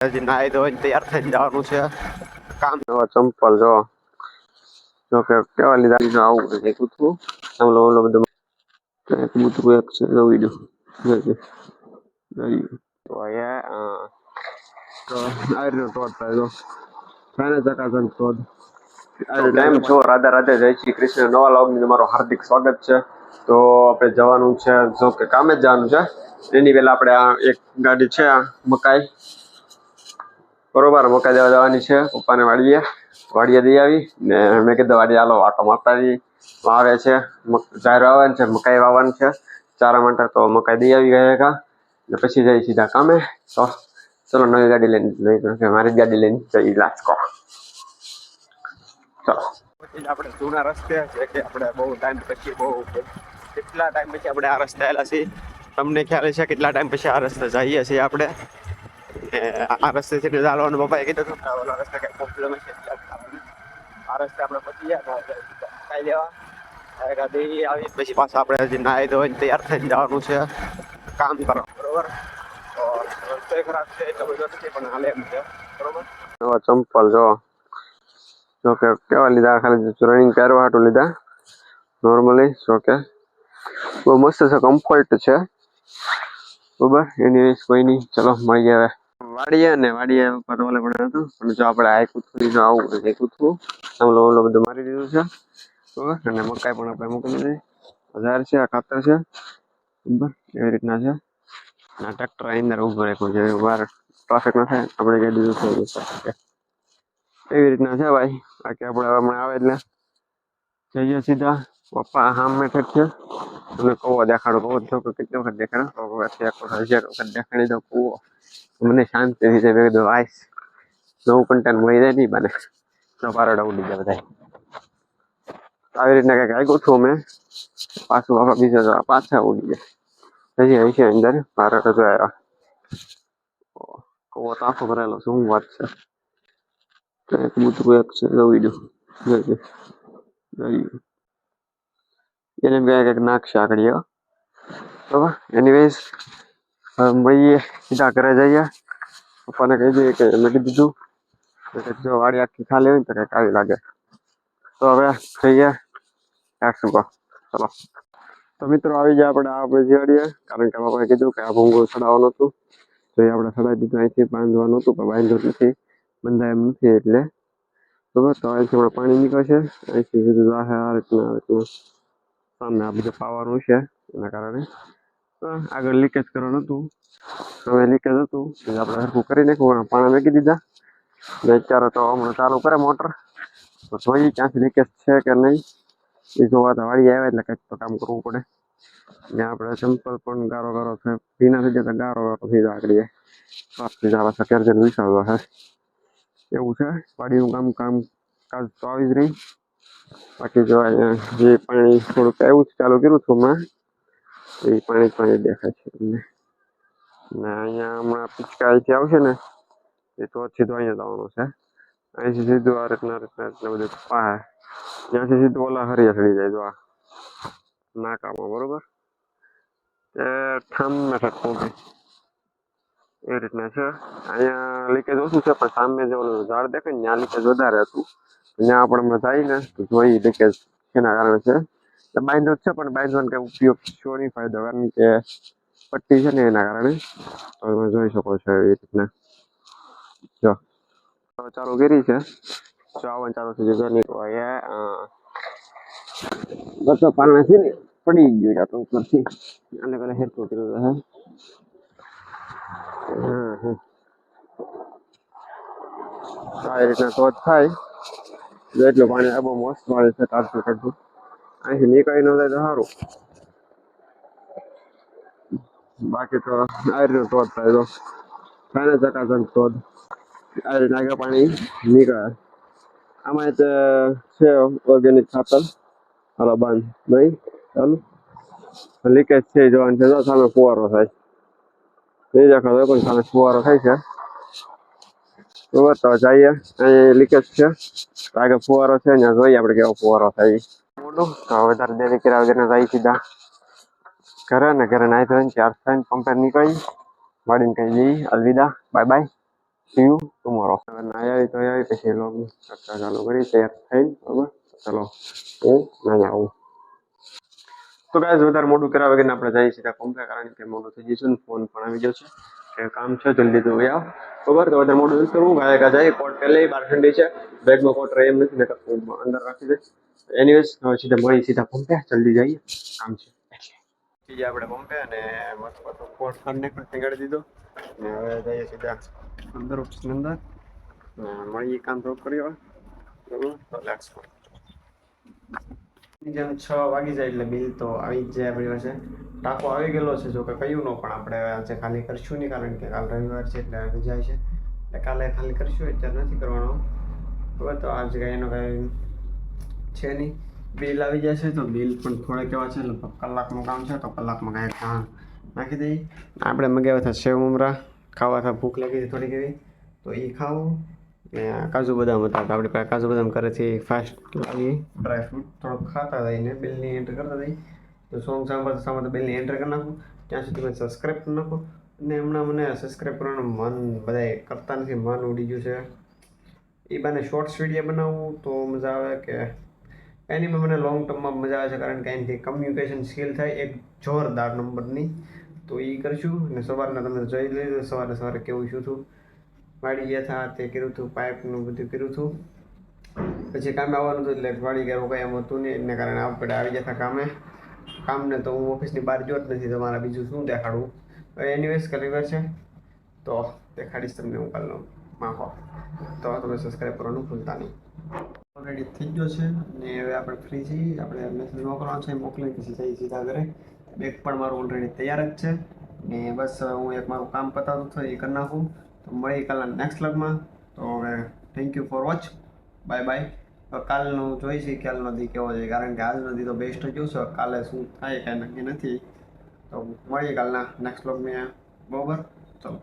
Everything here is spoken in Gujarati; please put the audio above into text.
હજી નાહી ધોઈને તૈયાર થઈને જવાનું છે. કામ નવા ચંપલ જો. જો કે કેવા લીધા લીધું આવું બધું કૂતરું આમલો ઓલો બધું. એક કૂતરું એક છે જો વીડિયો તો અહીંયા તો આવી રીતનો ટોટ થાય જો. ફાઇનલ ચકાચક ટોટ ટાઈમ છો? રાધા રાધે જય શ્રી કૃષ્ણ. નવા લોગની તમારું હાર્દિક સ્વાગત છે. તો આપણે જવાનું છે જો કે કામે જ જવાનું છે. એની પહેલા આપણે આ એક ગાડી છે આ મકાઈ. બરોબર, મકાઈ દેવા જવાની છે. પપ્પાને વાડીએ. વાડીએ દઈ આવી ને મેં કીધું વાડીએ હાલો આટો મારતા આવી છે, મક- જાહેર વાવવાનું છે, મકાઈ વાવવાનું છે. ચારા માટે તો મકાઈ દઈ આવી ગયા કા ને પછી જઈ સીધા કામે. તો ચલો નવી ગાડી લઈને લઈ મારી જ ગાડી લઈને જઈ લાચકો ચલો. આપણે જૂના રસ્તે છે કે આપણે બહુ ટાઈમ પછી બહુ કેટલા ટાઈમ પછી આપણે આ રસ્તે આવેલા છીએ? તમને ખ્યાલ છે કેટલા ટાઈમ પછી આ રસ્તે જઈએ છીએ આપણે? આ રસ્તે છે ચાલવાનું પપ્પાએ કીધું હતું ઓલા રસ્તે કંઈ પ્રોબ્લેમ છે આ રસ્તે આપણે પછી ખાઈ લેવા ગાડી આવી પછી પાછા આપણે હજી નાહી ધોઈને તૈયાર થઈને જવાનું છે કામ કરો બરોબર તો રસ્તો ખરાબ છે એટલે બધો નથી પણ હાલે એમ છે બરોબર નવા ચંપલ જો જો કે કેવા લીધા ખાલી રનિંગ કરવા હાટું લીધા નોર્મલી જો કે બહુ મસ્ત છે કમ્ફર્ટ છે બરાબર એની કોઈ નહીં ચલો મળી હવે વાડીએ ને વાડીએ ઉપર ઓલે પણ હતું. પણ જો આપણે આ કૂથું જો આવું એ કૂથું આમલો ઓલો બધું મારી દીધું છે. બરાબર? અને મકાઈ પણ આપણે મૂકી દીધી. હજાર છે, આ ખાતર છે. બરાબર? એવી રીતના છે. અને ટ્રેક્ટર અંદર ઊભો રાખ્યું છે. બહાર ટ્રાફિક ન થાય, આપણે કહી દીધું છે. એવી રીતના છે ભાઈ. બાકી આપણે હમણાં આવે એટલે જઈએ સીધા. પપ્પા હામ મેઠે છે. તમને કવો દેખાડો, કવો જો કેટલી વખત દેખાડો. તો એક વખત હજાર વખત દેખાડી દો કૂવો. મને શાંતિ રીતે જાય. દો આઈસ નવું કન્ટેન્ટ મળી જાય નહીં બને નો પારોડા ઉડી જાય બધા આવી રીતના કંઈક આગું છું અમે. પાછું બાપા બીજા તો પાછા ઉડી જાય હજી હશે અંદર. પારડા તો આવ્યા કવો તો આખો ભરેલો શું વાત છે? એક કૂતરું એક છે, જોઈ દઉં એને બે કંઈક નાખશે આગળ એવા બરાબર? એનીવેઝ મળીએ સીધા ઘરે જઈએ. પપ્પાને કહી દઈએ કે મેં કીધું જો વાડી આખી ખાલી હોય ને તો કંઈક આવી લાગે. તો હવે જઈએ રાખશું ચલો. તો મિત્રો, આવી જાય આપણે આ બધી અડીએ. કારણ કે બાપાએ કીધું કે આ ભૂંગો ચડાવવાનું હતું. તો એ આપણે ચડાવી દીધું અહીંથી, બાંધવાનું હતું, પણ બાંધ્યું નથી. બંધાય એમ નથી એટલે. બરોબર? તો અહીંથી આપણે પાણી નીકળશે. અહીંથી સીધું આ રીતના આ રીતના. સામે આ બધું પાવાનું છે, એના કારણે. આગળ લીકેજ કરવાનું હતું. હવે લીકેજ હતું. આપણે હરખું કરી નાખ્યું પાણી મેકી દીધા. ને અત્યારે તો હમણાં ચાલુ કરે મોટર. તો જોઈએ ક્યાંથી લીકેજ છે કે નહીં. એ જોવા તો વાળી આવે એટલે કંઈક તો કામ કરવું પડે. ને આપણે સિમ્પલ પણ ગારો ગારો છે. ભીના થઈ જતા ગારો ગારો થઈ જાય આગળ. પાછથી જવા સત્યાર જણ વિચારવા હે એવું છે. વાડીનું કામ કામ કાજ તો આવી જ રહી. બાકી જો જે પાણી થોડુંક આવ્યું ચાલુ કર્યું છું હમણાં. એ પાણી પાણી દેખાય છે ને અહીંયા હમણાં પિચકારીથી આવશે ને, એ તો સીધો અહીંયા જવાનું છે. અહીંથી સીધું આ રીતના રીતના રીતના બધું પાહે. ત્યાંથી સીધું ઓલા હરિયા ચડી જાય જો આ નાકામાં, બરોબર? એ ઠામ મેઠક પહોંચે. એ રીતના છે. અહીંયા લીકેજ ઓછું છે, પણ સામે જે ઓલું ઝાડ દેખાય ને, ત્યાં લીકેજ વધારે હતું. ત્યાં આપણે જાય ને તો જોઈ લીકેજ શેના કારણે છે? રોડ છે, પણ બાંધવાનો કઈ ઉપયોગ છો નહીં, ફાયદો, કારણ કે પટ્ટી છે ને એના કારણે. તમે જોઈ શકો છો એવી રીતના. જો ચાલુ કરી છે. જો, આવવાનું ચાલુ થઈ જશે નહીં તો અહીંયા બસો છે ને, પડી ગયું જાતો ઉપરથી. અને કદાચ હેરખું કર્યું હે. હા હા એ રીતના જ થાય. એટલું પાણી આ બહુ મસ્ત પાણી છે તારતું કાઢતું અહીંથી નીકળી ન જાય તો સારું બાકી તો આ રીતનું તો જ થાય તો કાને ચકાચક તો જ આ રીતના આગળ પાણી નીકળે આમાં તે છે ઓર્ગેનિક ખાતર હાલો બંધ નહીં ચાલુ લીકેજ છે જોવાનું છે જો સામે ફુવારો થાય નહીં દેખાતો પણ સામે ફુવારો થાય છે બરોબર તો જઈએ અહીં લીકેજ છે આગળ ફુવારો છે ને જોઈએ આપણે કેવો ફુવારો થાય મોટું તો વધારે દેરી કર્યા વગર જાય સીધા ઘરે ને ઘરે નાઈ ધોઈને ચાર થઈને પંપે નીકળી. મળીને કહી જઈ. અલવિદા. Bye bye see you tomorrow હવે નાઈ આવી તો આવી. પછી લોગ ચર્ચા ચાલુ કરી. તૈયાર થઈને બરાબર? ચલો હું નહીં આવું. તો ગાઈઝ વધારે મોડું કરાવે કે આપણે જઈએ સીધા પંપે કારણ કે મોડું થઈ જઈશું ફોન પણ આવી ગયો છે કે કામ છે, જલ્દી તો આવ. બરાબર? તો વધારે મોડું નથી કરવું. ગાય ગા જાય. કોટ પહેલે બાર ઠંડી છે. બેગમાં કોટ રહે એમ નથી. અંદર રાખી દે. એનીવેઝ હવે સીધા મળી સીધા પંપે જલ્દી જઈએ. કામ છે. જઈએ આપણે પંપે અને મસ્ત મસ્ત કોટ કાઢને પણ ટીંગાડી દીધો. અને હવે જઈએ સીધા અંદર ઓફિસની અંદર. મળીએ કામ થોડુંક કર્યો બરાબર? તો લેટ્સ ગો જેમ છ વાગી જાય એટલે બિલ તો આવી જ જાય આપણી પાસે ટાંકો આવી ગયેલો છે જો કે કયું નો પણ આપણે આજે ખાલી કરશું નહીં કારણ કે કાલ રવિવાર છે એટલે રજા છે. એટલે કાલે ખાલી કરશું અત્યારે નથી કરવાનો. હવે તો આજે કાંઈ એનો કાંઈ છે નહીં. બિલ આવી જશે તો બિલ પણ થોડેક એવા છે, લગભગ કલાકનું કામ છે, તો કલાકમાં કાંઈ કામ નાખી દઈએ. આપણે મગાવ્યા હતા સેવ ઉમરા ખાવા હતા ભૂખ લાગી હતી થોડીક એવી. તો એ ખાવું. ને કાજુ બદામ હતા, તો આપણી કાજુ બદામ ઘરેથી ફાસ્ટ લાવી ડ્રાય ફ્રૂટ થોડોક ખાતા થઈને બિલની એન્ટર કરતા થઈ તો સોંગ સાંભળતા સાંભળતા બિલની એન્ટર કરી નાખો. ત્યાં સુધી મેં સબસ્ક્રાઈબ કરી નાખો. અને હમણાં મને સબસ્ક્રાઈબ કરવાનું મન બધાય કરતા નથી, મન ઉડી ગયું છે. એ બાને શોર્ટ્સ વીડિયો બનાવવું તો મજા આવે કે એનીમાં મને લોંગ ટર્મમાં મજા આવે છે કારણ કે એનાથી કમ્યુનિકેશન સ્કિલ થાય એક જોરદાર નંબરની. તો એ કરશું અને સવારના તમે જોઈ લીધું સવારે સવારે કેવું શું હતું વાડી ગયા હતા, તે કર્યું હતું પાઇપનું બધું કર્યું હતું. પછી કામે આવવાનું હતું એટલે વાડી ગયા કંઈ એમ હતું નહીં, એને કારણે આપણે આવી જતા કામે. કામને તો હું ઓફિસની બહાર જોત નથી, તમારા બીજું શું દેખાડવું એનીવેઝ કલેવર છે. તો દેખાડીશ તમને હું કાલનો માહો તો તમે સબસ્ક્રાઈબ કરવાનું ભૂલતા નહીં. ઓલરેડી થઈ ગયો છે અને હવે આપણે ફ્રી છીએ. આપણે મેસેજ મોકલવાનો છે મોકલી પછી જઈએ સીધા ઘરે. બેગ પણ મારું ઓલરેડી તૈયાર જ છે. ને બસ હું એક મારું કામ પતાવતું હતો, એ કરી નાખું. તો મળી કાલના નેક્સ્ટ લગમાં તો હવે thank you for watch bye bye કાલનું જોઈ છે કાલ દી કેવો છે? કારણ કે આજ નથી તો બેસ્ટ જ છે. કાલે શું થાય, કાંઈ નક્કી નથી. તો મળીએ કાલના નેક્સ્ટ વ્લોગમાં બરોબર? ચલો.